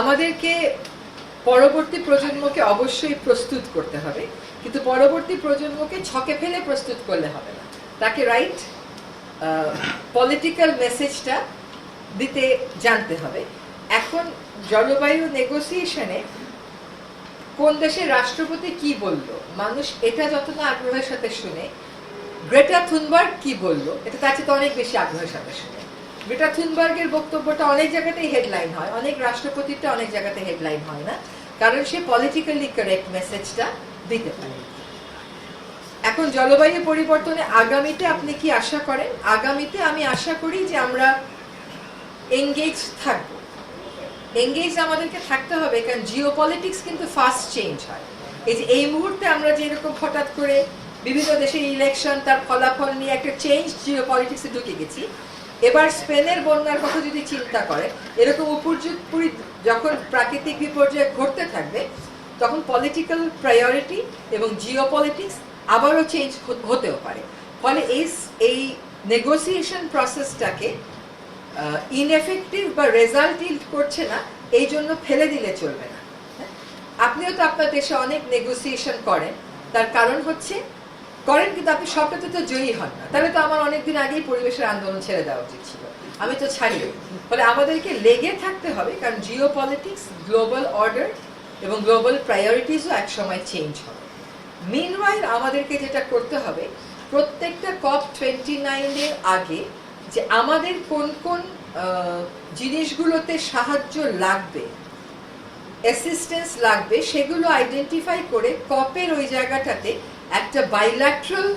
আমাদেরকে পরবর্তী প্রজন্মকে অবশ্যই প্রস্তুত করতে হবে, কিন্তু পরবর্তী প্রজন্মকে ছকে ফেলে প্রস্তুত করলে হবে না। তাকে রাইট পলিটিক্যাল মেসেজটা দিতে জানতে হবে। এখন জলবায়ু নেগোসিয়েশনে কোন দেশের রাষ্ট্রপতি কি বলল, মানুষ এটা যত না আগ্রহের সাথে শুনে, গ্রেটা থুনবার্গ কি বলল, এটা তার চেয়ে অনেক বেশি আগ্রহের সাথে শুনে। গ্রেটা থুনবার্গের বক্তব্যটা অনেক জায়গাতেই হেডলাইন হয়। অনেক রাষ্ট্রপতিটা অনেক জায়গাতে হেডলাইন হয় না। কারণ সে পলিটিক্যালি কারেক্ট মেসেজটা দিতে পারে এখন জলবায়ু পরিবর্তনে আগামীতে আপনি কি আশা করেন? আগামীতে আমি আশা করি যে আমরা এঙ্গেজ থাকব। এঙ্গেজ আমাদেরকে থাকতে হবে, কারণ জিও পলিটিক্স কিন্তু ফাস্ট চেঞ্জ হয়। এই যে এই মুহূর্তে আমরা যেরকম হঠাৎ করে বিভিন্ন দেশের ইলেকশন তার ফলাফল নিয়ে একটা চেঞ্জ জিও পলিটিক্সে ঢুকে গেছি এবার স্পেনের বন্যার কথা যদি চিন্তা করে, এরকম উপর্যুত যখন প্রাকৃতিক বিপর্যয় ঘটতে থাকবে, তখন পলিটিক্যাল প্রায়োরিটি এবং জিও পলিটিক্স আবারও চেঞ্জ হতেও পারে। ফলে এই এই নেগোসিয়েশন প্রসেসটাকে ইনএফেক্টিভ বা রেজাল্ট ইল্ড করছে না, এই জন্য ফেলে দিলে চলবে না। হ্যাঁ? আপনিও তো আপনার দেশে অনেক নেগোসিয়েশন করেন। তার কারণ হচ্ছে করেন কিন্তু আপনি সবটাতে তো জয়ী হন না। তাহলে তো আমার অনেকদিন আগেই পরিবেশের আন্দোলন ছেড়ে দেওয়া উচিত ছিল। আমি তো ছাড়ি ফলে আমাদেরকে লেগে থাকতে হবে কারণ জিও পলিটিক্স গ্লোবাল অর্ডার এবং গ্লোবাল প্রায়োরিটিসও একসময় চেঞ্জ হবে। মিনওয়াইল আমাদেরকে যেটা করতে হবে, প্রত্যেকটা কপ টোয়েন্টি নাইনের আগে যে আমাদের কোন কোন জিনিসগুলোতে সাহায্য লাগবে অ্যাসিস্ট্যান্স লাগবে, সেগুলো আইডেন্টিফাই করে কপের ওই জায়গাটাতে একটা বাইল্যাট্রাল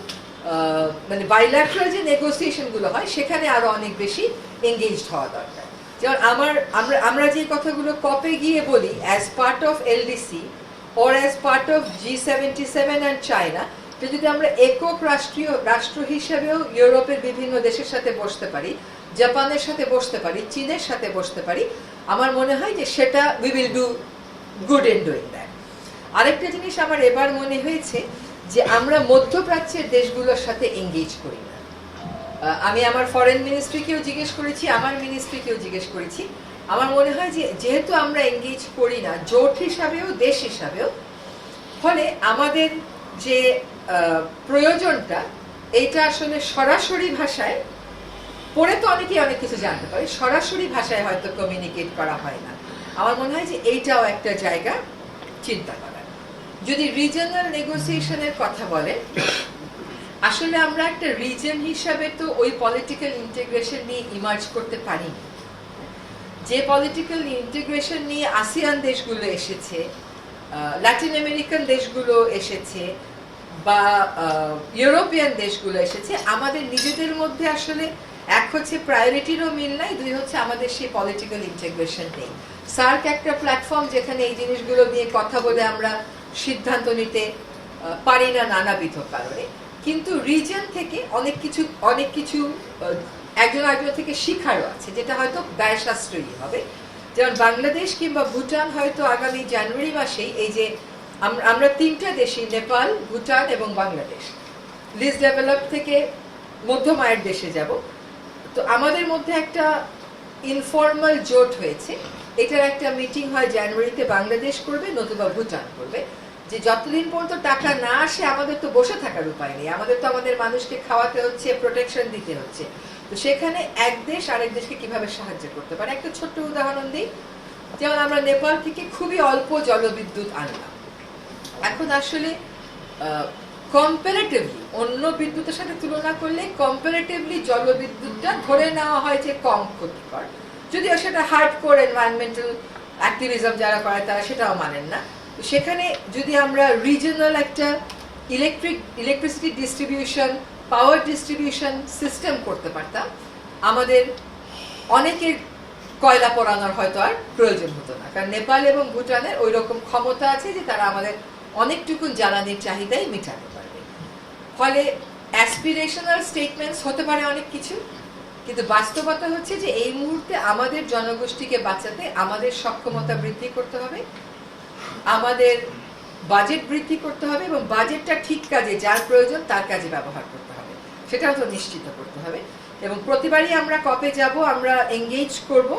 মানে বাইল্যাট্রাল যে নেগোসিয়েশনগুলো হয়, সেখানে আরও অনেক বেশি এঙ্গেজড হওয়া দরকার। যেমন আমার, আমরা আমরা যে কথাগুলো কপে গিয়ে বলি as part of LDC or as part of G seventy seven and China তো যদি আমরা একক রাষ্ট্রীয়, রাষ্ট্র হিসেবেও ইউরোপের বিভিন্ন দেশের সাথে বসতে পারি, জাপানের সাথে বসতে পারি, চীনের সাথে বসতে পারি, আমার মনে হয় যে সেটা we will do good in doing that আরেকটা জিনিস আমার এবার মনে হয়েছে যে আমরা মধ্যপ্রাচ্যের দেশগুলোর সাথে এঙ্গেজ করি না। আমি আমার ফরেন মিনিস্ট্রিকেও জিজ্ঞেস করেছি, আমার মিনিস্ট্রিকেও জিজ্ঞেস করেছি। আমার মনে হয় যে যেহেতু আমরা এঙ্গেজ করি না, জোট হিসাবেও, দেশ হিসাবেও, ফলে আমাদের যে প্রয়োজনটা, এইটা আসলে সরাসরি ভাষায় পড়ে তো অনেকেই অনেক কিছু জানতে পারে, সরাসরি ভাষায় হয়তো কমিউনিকেট করা হয় না। আমার মনে হয় যে এইটাও একটা জায়গা চিন্তা করার যদি রিজনাল নেগোসিয়েশনের কথা বলে আসলে আমরা একটা রিজন হিসাবে তো ওই পলিটিক্যাল ইন্টিগ্রেশন নিয়ে ইমার্জ করতে পারিনি। যে পলিটিক্যাল ইন্টিগ্রেশন নিয়ে আসিয়ান দেশগুলো এসেছে ল্যাটিন আমেরিকান দেশগুলো এসেছে, বা ইউরোপিয়ান দেশগুলো এসেছে, আমাদের নিজেদের মধ্যে আসলে এক হচ্ছে প্রায়োরিটিরও মিল নাই, দুই হচ্ছে আমাদের সেই পলিটিক্যাল ইন্টিগ্রেশন নেই। সার্ক একটা প্ল্যাটফর্ম যেখানে এই জিনিসগুলো নিয়ে কথা বলে আমরা সিদ্ধান্ত নিতে পারি না নানাবিধ কারণে। কিন্তু রিজন থেকে অনেক কিছু অনেক কিছু একজন একজন থেকে শিখারও আছে, যেটা হয়তো ব্যয় সাশ্রয়ী হবে। যেমন বাংলাদেশ কিংবা ভুটান হয়তো আগামী জানুয়ারি মাসেই এই যে আমরা তিনটা দেশই, নেপাল, ভুটান এবং বাংলাদেশ। লিজ ডেভেলপ থেকে মধ্যম আয়ের দেশে যাব। তো আমাদের মধ্যে একটা ইনফর্মাল জোট হয়েছে। এটার একটা মিটিং হয় জানুয়ারিতে বাংলাদেশ করবে, নতুবা ভুটান করবে। যে যতদিন পর্যন্ত টাকা না আসে, আমাদের তো বসে থাকার উপায় নেই। আমাদের তো আমাদের মানুষকে খাওয়াতে হচ্ছে প্রোটেকশন দিতে হচ্ছে। তো সেখানে এক দেশ আরেক দেশকে কীভাবে সাহায্য করতে পারে? একটা ছোট্ট উদাহরণ দিই। যেমন আমরা নেপাল থেকে খুবই অল্প জলবিদ্যুৎ আনলাম। এখন আসলে কম্পারেটিভলি অন্য বিদ্যুতের সাথে তুলনা করলে কম্পারেটিভলি জলবিদ্যুৎটা ধরে নেওয়া হয় যে কম ক্ষতিকর। যদিও সেটা হার্ড কোর এনভায়রনমেন্টাল অ্যাক্টিভিজম যারা করে তারা সেটাও মানেন না। সেখানে যদি আমরা রিজনাল একটা electric electricity distribution power distribution system করতে পারতাম, আমাদের অনেকের কয়লা পোড়ানোর হয়তো আর প্রয়োজন হতো না। কারণ নেপাল এবং ভুটানের ওই রকম ক্ষমতা আছে যে তারা আমাদের অনেকটুকুন জ্বালানির চাহিদাই মেটাতে পারবে। ফলে অ্যাসপিরেশনাল স্টেটমেন্টস হতে পারে অনেক কিছু। কিন্তু বাস্তবতা হচ্ছে যে এই মুহূর্তে আমাদের জনগোষ্ঠীকে বাঁচাতে আমাদের সক্ষমতা বৃদ্ধি করতে হবে, আমাদের বাজেট বৃদ্ধি করতে হবে এবং বাজেটটা ঠিক কাজে যার প্রয়োজন তার কাজে ব্যবহার করতে হবে। সেটাও তো নিশ্চিত করতে হবে। এবং প্রতিবারই আমরা কপে যাব, আমরা এঙ্গেজ করব,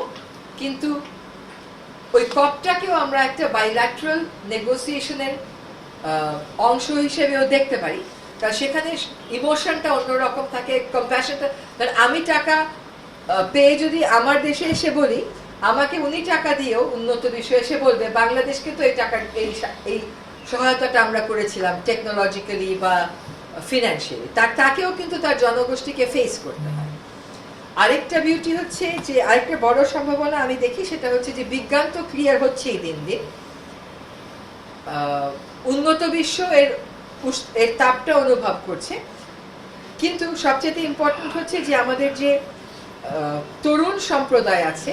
কিন্তু ওই কপটাকেও আমরা একটা বাইল্যাট্রাল নেগোসিয়েশনের অংশ হিসেবেও দেখতে পারি। সেখানে ইমোশনটা অন্যরকম থাকে কম্প্যাশনটা কারণ আমি টাকা পেয়ে যদি আমার দেশে এসে বলি, আমাকে উনি টাকা দিয়েও উন্নত বিষয়ে এসে বলবে, বাংলাদেশকে তো এই টাকা, এই এই সহায়তাটা আমরা করেছিলাম টেকনোলজিক্যালি বা ফিনান্সিয়ালি তার তাকেও কিন্তু তার জনগোষ্ঠীকে ফেস করতে হয়। আরেকটা বিউটি হচ্ছে যে, আরেকটা বড় সম্ভাবনা আমি দেখি, সেটা হচ্ছে যে, বিজ্ঞান তো ক্লিয়ার হচ্ছেই দিন দিন। উন্নত বিশ্ব এর এর তাপটা অনুভব করছে। কিন্তু সবচেয়ে ইম্পর্টেন্ট হচ্ছে যে আমাদের যে তরুণ সম্প্রদায় আছে,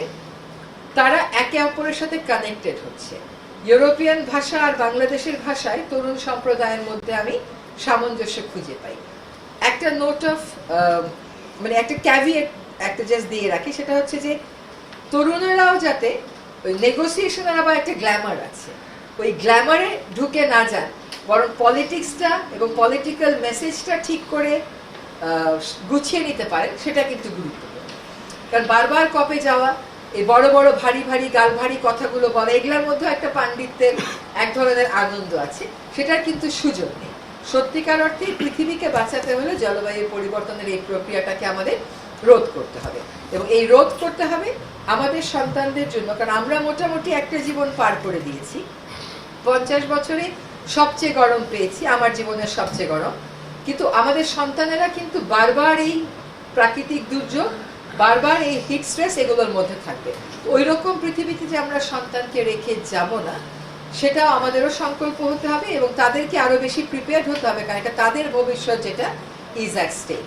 তারা একে অপরের সাথে কানেক্টেড হচ্ছে। ইউরোপিয়ান ভাষা আর বাংলাদেশের ভাষায় তরুণ সম্প্রদায়ের মধ্যে আমি সামঞ্জস্য খুঁজে পাই। একটা নোট অফ মানে একটা ক্যাভিয়েট একটা জাস্ট দিয়ে রাখি, সেটা হচ্ছে যে তরুণেরাও যাতে ওই নেগোসিয়েশনের আবার একটা গ্ল্যামার আছে। ওই গ্ল্যামারে ঢুকে না যান বরং পলিটিক্সটা এবং পলিটিক্যাল মেসেজটা ঠিক করে গুছিয়ে নিতে পারেন, সেটা কিন্তু গুরুত্বপূর্ণ। কারণ বারবার কপে যাওয়া, এই বড় বড় ভারী ভারী গাল ভারী কথাগুলো বলা, এগুলোর মধ্যে একটা পাণ্ডিত্যের এক ধরনের আনন্দ আছে, সেটার কিন্তু সুযোগ নেই। সত্যিকার অর্থে পৃথিবীকে বাঁচাতে হলে জলবায়ু পরিবর্তনের এই প্রক্রিয়াটাকে আমাদের রোধ করতে হবে। এবং এই রোধ করতে হবে আমাদের সন্তানদের জন্য, কারণ আমরা মোটামুটি একটা জীবন পার করে দিয়েছি। পঞ্চাশ বছরে সবচেয়ে গরম পেয়েছি, আমার জীবনের সবচেয়ে গরম। কিন্তু আমাদের সন্তানেরা কিন্তু বারবার এই প্রাকৃতিক দুর্যোগ, বারবার এই হিট স্ট্রেস এগুলোর মধ্যে থাকবে। ওই রকম পৃথিবীতে যে আমরা সন্তানকে রেখে যাব না, সেটাও আমাদেরও সংকল্প হতে হবে এবং তাদেরকে আরও বেশি প্রিপেয়ার্ড হতে হবে, কারণ এটা তাদের ভবিষ্যৎ যেটা ইজ অ্যাট স্টেক